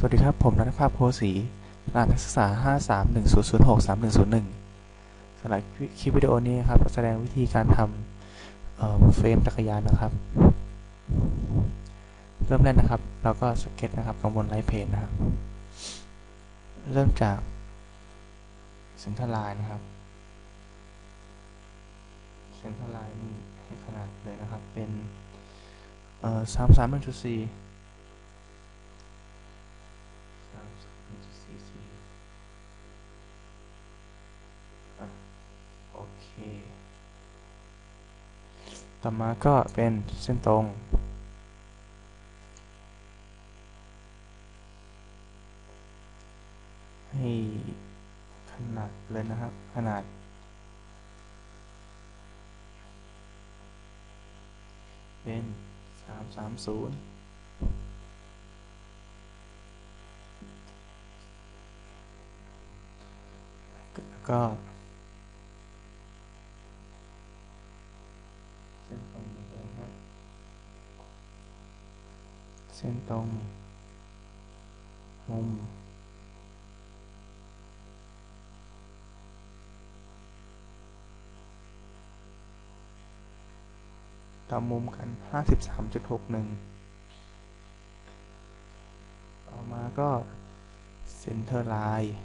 สวัสดีครับ ผมรัฐภาพโพสีรหัสนักศึกษา 53106 3101สำหรับคลิปวิดีโอนี้ครับแสดงวิธีการทำเฟรมจักรยานนะครับ เริ่มแรกนะครับ เราก็สเก็ตนะครับกังบนไลท์เพนนะครับ เริ่มจากเซนทรัลไลน์นะครับเซนทรัลไลน์ให้ขนาดเลยนะครับ เป็นสามสามหนึ่งจุดสี่ ต่อมาก็เป็นเส้นตรง ให้ขนาดเลยนะครับ ขนาด เป็นสามสามศูนย์ก็เส้นตรงเหมือนเดิมครับเส้นตรง มุมตามมุมกัน 53.61 ต่อมาก็เซนเตอร์ไลน์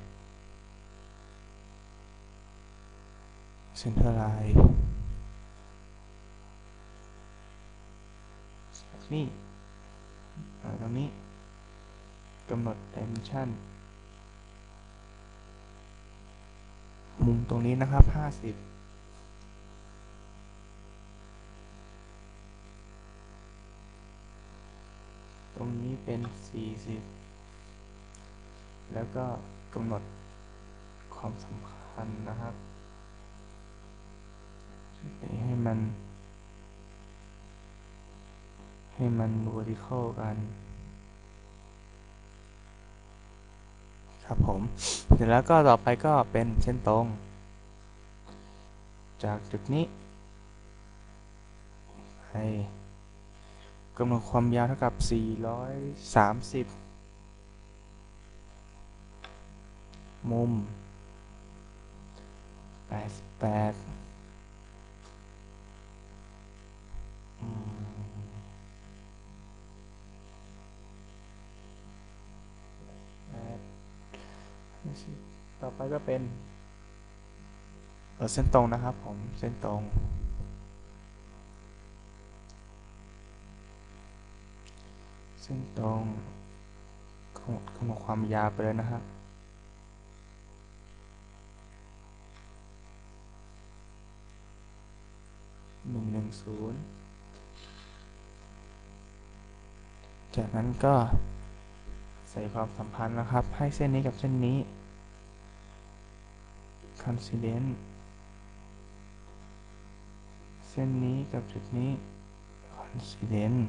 เซนเตอร์ไลน์นี่ ตรงนี้กำหนด dimension มุมตรงนี้นะครับ 50ตรงนี้เป็น 40 แล้วก็กำหนดความสำคัญนะครับ ให้มัน ให้มัน vertical กันครับผม เสร็จแล้วก็ต่อไปก็เป็นเส้นตรง จากจุดนี้ให้กำหนดความยาวเท่ากับ 430 มุม 88 ไปก็เป็นเเส้นตรงนะครับผมเส้นตรง เส้นตรงกำนดกำหนดความยาวไปเลยนะครับหนึ่งหนึ่งศูนย์จากนั้นก็ใส่ความสัมพันธ์นะครับ ให้เส้นนี้กับเส้นนี้ coincidence เส้นนี้กับจุดนี้ coincidence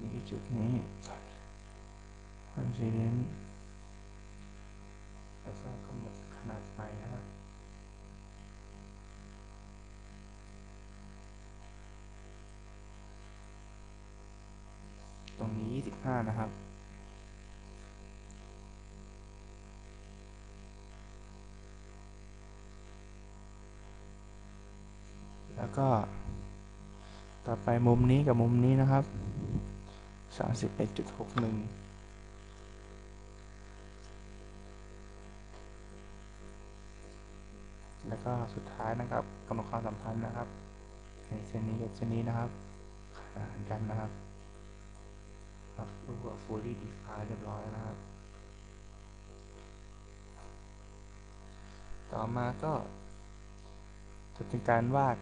นี่จุดนี้ coincidence รงนี้ 25 นะครับ แล้วก็ ต่อไปมุมนี้กับมุมนี้นะครับ 31.61แล้วก็สุดท้ายนะครับกำหนดความสัมพันธ์นะครับในเส้นนี้กับเส้นนี้นะครับขนานกันนะครับ ครับรูปแบบ fully defined เรียบร้อยแล้วนะครับ ต่อมาก็จะเป็นการวาด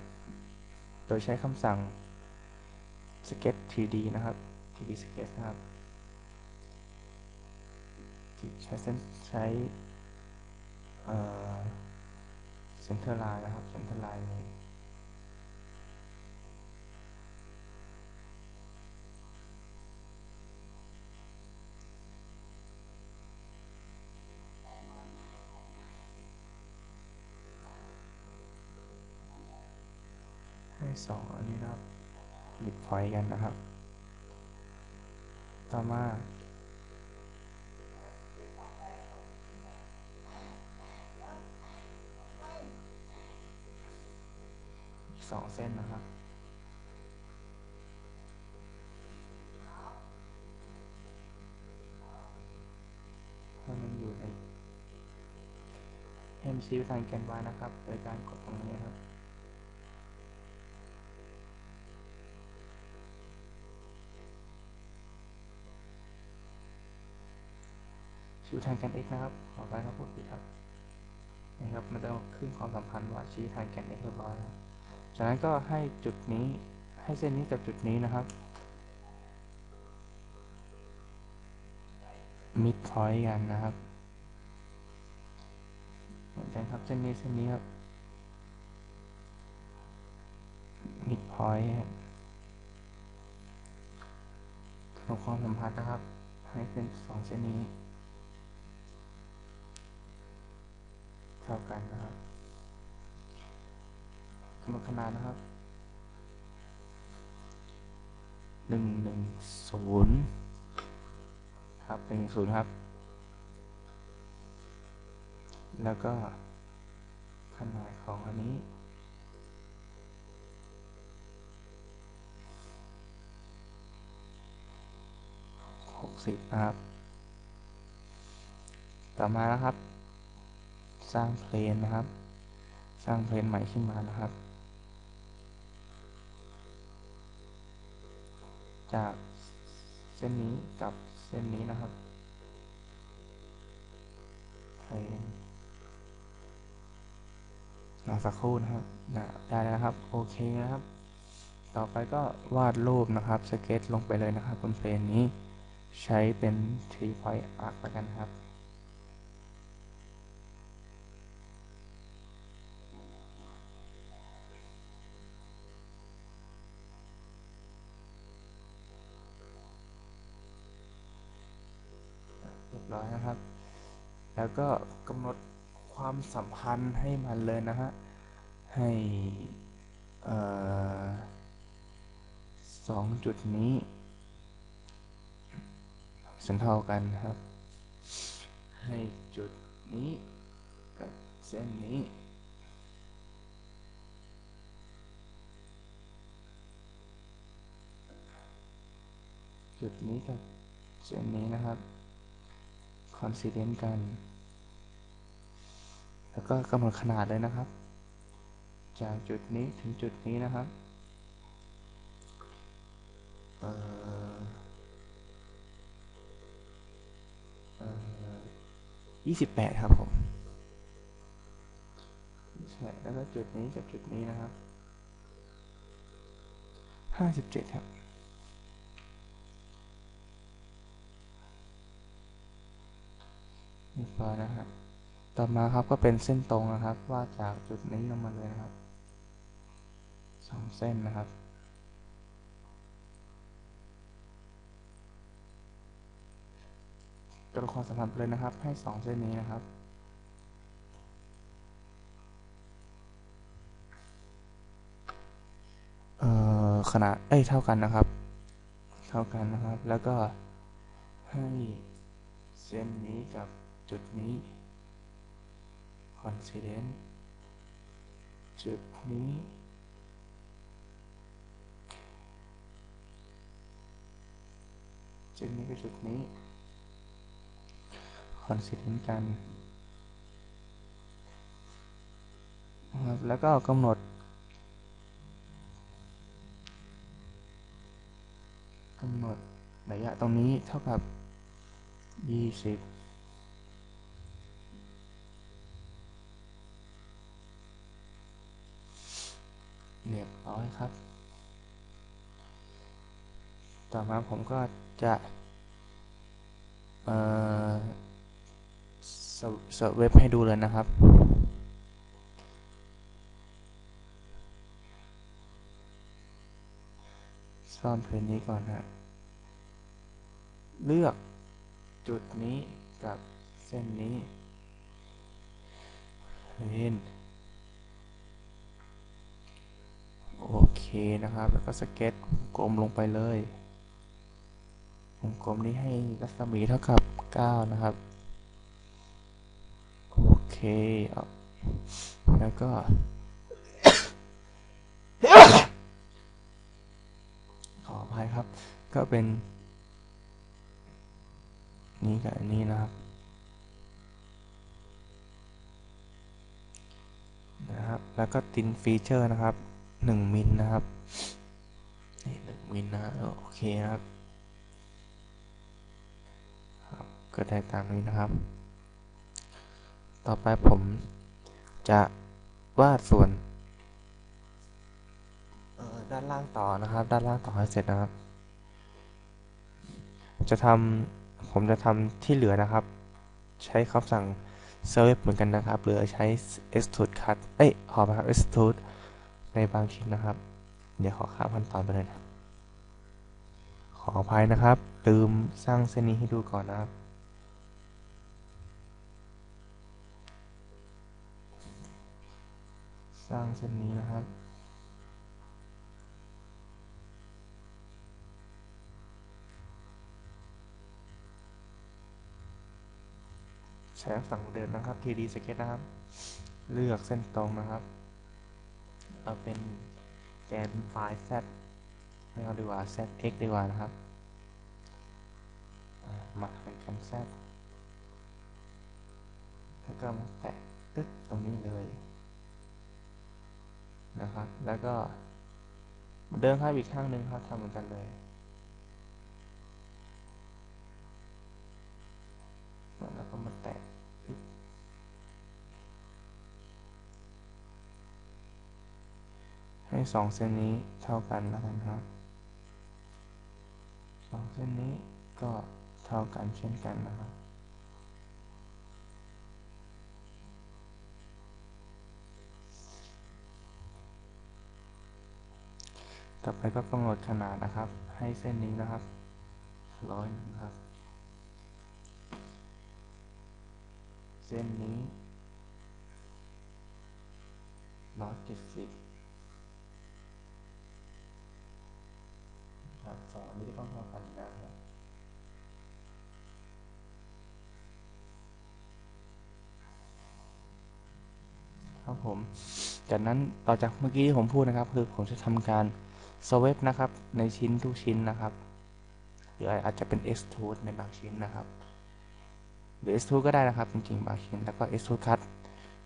โดยใช้คำสั่ง sketch 3D นะครับ 3D sketch นะครับที่ใช้เส้นใช้ เอ่อ center line นะครับ center line เให้สองอันนี้นะครับมิดพอยกันนะครับ ต่อมาสองเส้นนะครับให้มันอยู่ในให้มันชี้ไปทางแกน y นะครับ โดยการกดตรงนี้ครับ ชี้ทางแกน x นะครับ ขอไปครับพูดผิดครับนี่ครับ มันจะขึ้นความสัมพันธ์ว่าชี้ทางแกน x เรียบร้อยแล้วจากนั้นก็ให้จุดนี้ ให้เส้นนี้กับจุดนี้นะครับ มิดพอยต์กันนะครับ เหมือนกันครับเส้นนี้เส้นนี้ครับ มิดพอยต์ขนมความสัมพันธ์นะครับ ให้เป็นสองเส้นนี้ ท่ากันนะครับกำหนดขนาดนะครับหนึ่งหนึ่งศูนย์ครับหนึ่งศูนย์ครับ แล้วก็ขนาดของอันนี้หกสิบนะครับ ต่อมานะครับ สร้างเพลนนะครับ สร้างเพลนใหม่ขึ้นมานะครับ จากเส้นนี้กับเส้นนี้นะครับเพลนรอสักครู่นะครับนะได้แล้วครับ โอเคนะครับ ต่อไปก็วาดรูปนะครับสเก็ตลงไปเลยนะครับบนเพลนนี้ใช้เป็น 3 point arc แล้วกันครับ แล้วก็กำหนดความสัมพันธ์ให้มันเลยนะฮะ ให้สองจุดนี้สันเท่ากันครับ ให้จุดนี้กับเส้นนี้จุดนี้กับเส้นนี้นะครับ คอนซิเดนต์กัน แล้วก็กำหนดขนาดเลยนะครับ จากจุดนี้ถึงจุดนี้นะครับเอ่อเอ่อยี่สิบแปดครับผมใช่แล้วก็จุดนี้กับจุดนี้นะครับห้าสิบเจ็ดครับนี่พอนะฮะ ต่อมาครับก็เป็นเส้นตรงนะครับว่าจากจุดนี้ลงมาเลยนะครับสองเส้นนะครับ กระดูกความสัมพันธ์เลยนะครับ ให้สองเส้นนี้นะครับเอ่อขนาดเอ้ยเท่ากันนะครับ เท่ากันนะครับ แล้วก็ให้เส้นนี้กับจุดนี้ coincident จุดนี้ จุดนี้กับจุดนี้ coincident กันแล้วก็กำหนดกำหนดระยะตรงนี้เท่ากับ 20 เรียบร้อยครับ ต่อมาผมก็จะเอ่อสวเสิร์ฟเว็บให้ดูเลยนะครับซ่อนเพลงนี้ก่อนฮะ เลือกจุดนี้กับเส้นนี้เพลน นะครับ แล้วก็สเก็ตกลมลงไปเลยวงกลมนี้ให้รัศมีเท่ากับ 9 นะครับ โอเค แล้วก็ ขออภัยครับ ก็เป็น นี่กับอันนี้นะครับ นะครับ แล้วก็ตินฟีเจอร์นะครับ 1มิลนะครับนี่หนึ่งมิลนะโอเคครับครับ ก็ได้ตามนี้นะครับ ต่อไปผมจะวาดส่วนด้านล่างต่อนะครับ ด้านล่างต่อให้เสร็จนะครับ จะทำผมจะทำที่เหลือนะครับ ใช้คำสั่ง select เหมือนกันนะครับ หรือใช้ extrude cut เอ้ยขอมาครับ extrude ในบางชิ้นนะครับ เดี๋ยวขอข้ามขั้นตอนไปเลยนะขออภัยนะครับ ลืมสร้างเส้นนี้ให้ดูก่อนนะครับ สร้างเส้นนี้นะครับใช้ฝั่งเดินนะครับ 3D Sketch นะครับ เลือกเส้นตรงนะครับ เอาเป็นแกนไฟล์ z ไม่เอาดีกว่า zx ดีกว่านะครับ มาเป็นแกน z แล้วก็มาแตะตึ๊ดตรงนี้เลยนะครับ แล้วก็เดินข้ามอีกข้างหนึ่งครับทำเหมือนกันเลยแล้วก็มาแตะ ให้สองเส้นนี้เท่ากันแล้วกันครับสองเส้นนี้ก็เท่ากันเช่นกันนะครับต่อไปก็กำหนดขนาดนะครับ ให้เส้นนี้นะครับร้อยนึ่งครับ เส้นนี้ร้อยเจ็ดสิบครับ สองอันนี้ต้องเท่ากันนะครับครับผม จากนั้นต่อจากเมื่อกี้ที่ผมพูดนะครับ คือผมจะทำการสเวฟนะครับ ในชิ้นทุกชิ้นนะครับหรืออาจจะเป็น extrude ในบางชิ้นนะครับ หรือ extrude ก็ได้นะครับ จริงๆ บางชิ้น แล้วก็ extrude cut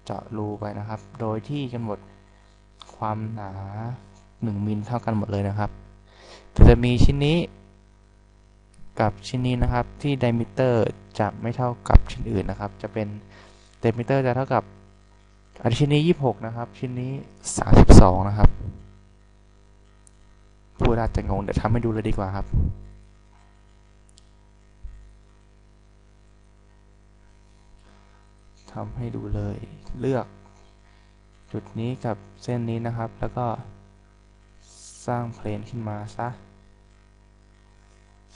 เจาะรูไปนะครับ โดยที่กำหนดความหนา 1มิลเท่ากันหมดเลยนะครับ จะมีชิ้นนี้ กับชิ้นนี้นะครับที่ diameter จะไม่เท่ากับชิ้นอื่นนะครับ จะเป็น diameter จะเท่ากับอันชิ้นนี้ 26 นะครับ ชิ้นนี้ 32 นะครับพูดอาจจะงงเดี๋ยวทำให้ดูเลยดีกว่าครับทำให้ดูเลยเลือกจุดนี้กับเส้นนี้นะครับ แล้วก็ สร้างเพลนขึ้นมาซะ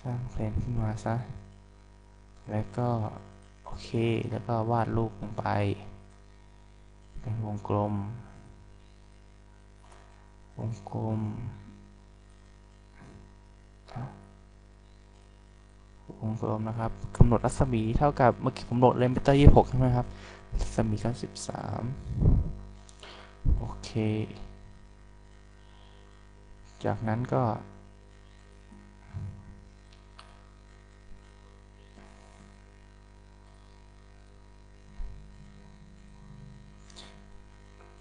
สร้างเพลนขึ้นมาซะ แล้วก็ โอเค แล้วก็วาดรูปลงไป เป็นวงกลม วงกลม วงกลมนะครับกำหนดรัศมีเท่ากับ เมื่อกี้ผมกำหนดเลนเมเตอร์ยี่หกใช่ไหมครับ รัศมีก็สิบสามโอเค จากนั้นก็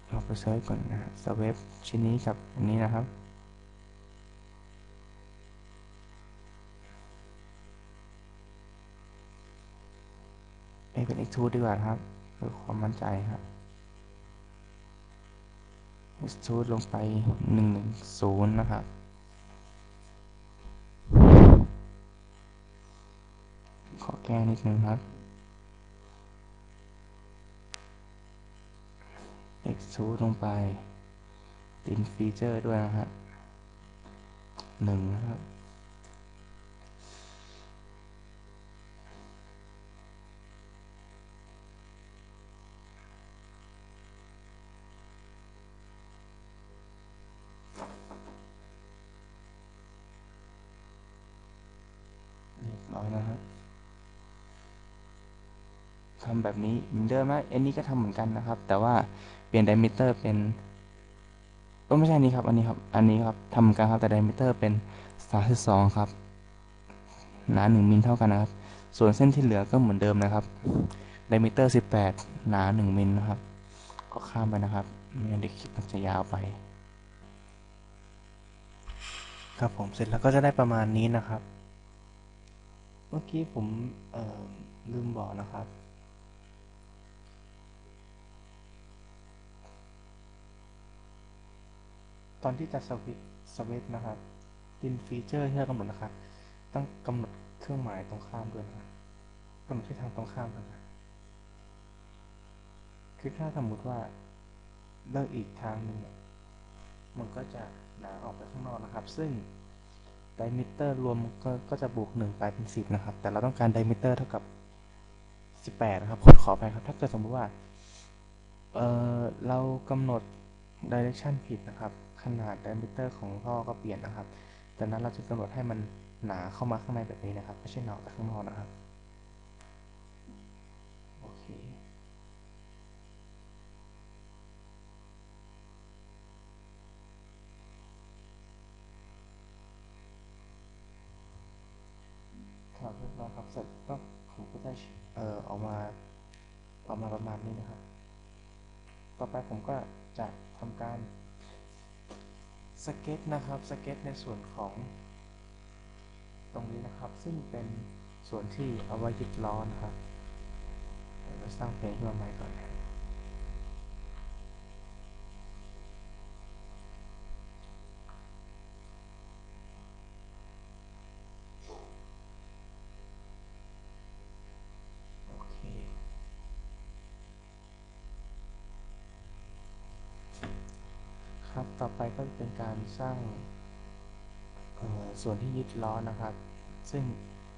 เราไปเซิร์ชก่อนนะสเวฟชิ้นนี้กับอันนี้นะครับเอ้ยเป็น extrude ดีกว่าครับเพื่อความมั่นใจครับ ชูดลงไป 110 นะครับ ขอแก้นิดนึงครับ extrude ลงไป ตินฟีเจอร์ด้วยนะฮะหนึ่งนะครับ แบบนี้เหมือนเดิมนะอันนี้ก็ทำเหมือนกันนะครับ แต่ว่าเปลี่ยนไดมิเตอร์เป็นก็ไม่ใช่นี้ครับ อันนี้ครับ อันนี้ครับทำเหมือนกันครับแต่ไดมิเตอร์เป็น32ครับ หนา1มิลเท่ากันนะครับ ส่วนเส้นที่เหลือก็เหมือนเดิมนะครับไดมิเตอร์ 18 หนา 1มิลนะครับ ก็ข้ามไปนะครับไม่งั้นเด็กคลิปมันจะยาวไป ครับผมเสร็จแล้วก็จะได้ประมาณนี้นะครับ เมื่อกี้ผมลืมบอกนะครับ ตอนที่จะสวิตสวิตนะครับดินฟีเจอร์ที่เรากำหนดนะครับ ต้องกำหนดเครื่องหมายตรงข้ามด้วยนะครับกำหนดที่ทางตรงข้ามด้วยนะคือถ้าสมมุติว่าเลิกอีกทางหนึ่งเนี่ยมันก็จะหนาออกไปข้างนอกนะครับ ซึ่งไดมิเตอร์รวมก็ก็จะบวก1กลายเป็น 10 นะครับ แต่เราต้องการไดมิเตอร์เท่ากับ 18 นะครับขอขอไปครับ ถ้าเกิดสมมติว่า เออเรากำหนด direction ผิดนะครับ ขนาดไดมิเตอร์ของท่อก็เปลี่ยนนะครับดังนั้นเราจะกำหนดให้มันหนาเข้ามาข้างในแบบนี้นะครับ ไม่ใช่หนาออกข้างนอกนะครับโอเคครับเรียบร้อยครับเสร็จก็ผมก็ได้เอ่อออกมาออกมาประมาณนี้นะครับ ต่อไปผมก็จะทำการ สเก็ตนะครับสเก็ตในส่วนของตรงนี้นะครับ ซึ่งเป็นส่วนที่เอาไว้ยึดล้อนะครับเดี๋ยวเราสร้างเพลงขึ้นมาใหม่ก่อนนะโอเค ครับ ต่อไปก็จะเป็นการสร้างส่วนที่ยึดล้อนะครับ ซึ่ง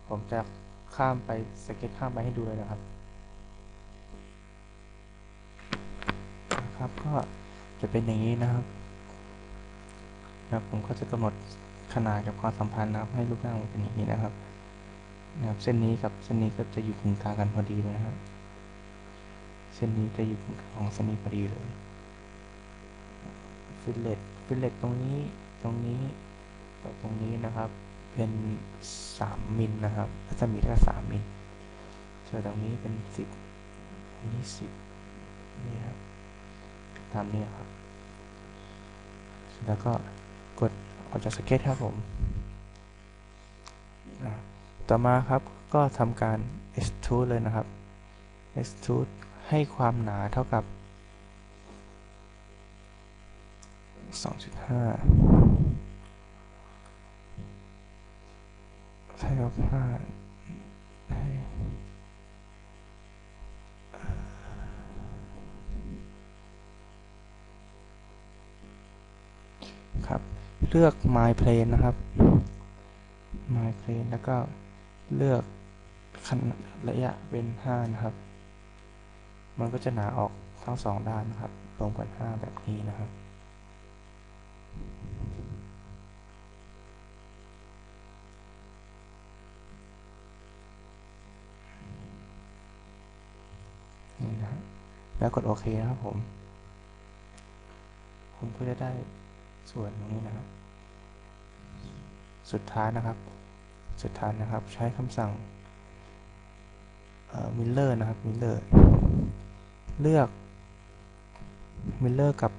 ผมจะข้ามไปสเก็ตข้ามไปให้ดูเลยนะครับนะครับก็จะเป็นอย่างนี้นะครับนะครับผมก็จะกำหนดขนาดกับความสัมพันธ์นะครับ ให้รูปร่างมันเป็นอย่างนี้นะครับนะครับ เส้นนี้กับเส้นนี้ก็จะอยู่ตรงกลางกันพอดีเลยนะครับ เส้นนี้จะอยู่ตรงกลางของเส้นนี้พอดีเลย ฟิลเลตฟิลเลตตรงนี้ตรงนี้กับตรงนี้นะครับ เป็น 3 มิลนะครับรัศมีแค่3มิลส่วนตรงนี้เป็น 10อันนี้10นี่ครับตามนี้ครับ แล้วก็กดออกจากสเก็ตครับผม ต่อมาครับก็ทำการ extrude เลยนะครับ extrude ให้ความหนาเท่ากับ 2.5ใช่ครับห้าให้ครับ เลือก my plane นะครับ my plane แล้วก็เลือกขนาดระยะเป็น 5 นะครับ มันก็จะหนาออกทั้งสองด้านนะครับรวมกัน5 แบบนี้นะครับ นี่นะฮะ แล้วกดโอเคนะครับผมผมก็จะได้ส่วนนี้นะครับ สุดท้ายนะครับ สุดท้ายนะครับ ใช้คำสั่งมิลเลอร์นะครับมิลเลอร์เลือกมิลเลอร์กับ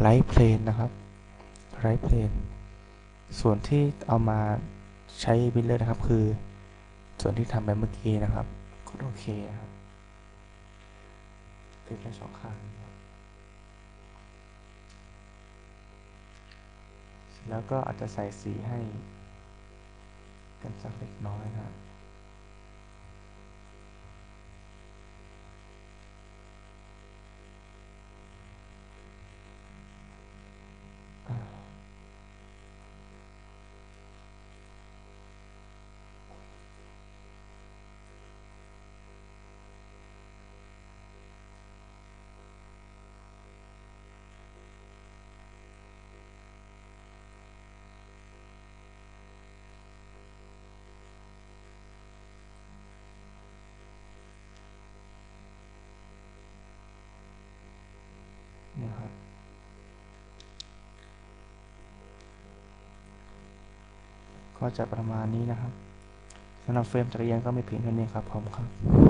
ไลท์เพลนนะครับไลท์เพลนส่วนที่เอามาใช้มิลเลอร์นะครับ คือ ส่วนที่ทำไปเมื่อกี้นะครับกดโอเคนะครับ ติดได้สองข้างแล้วก็อาจจะใส่สีให้กันสักเล็กน้อยนะครับ ก็จะประมาณนี้นะครับสำหรับเฟรมจักรยานก็ไม่เพียงเท่านี้ครับผมครับ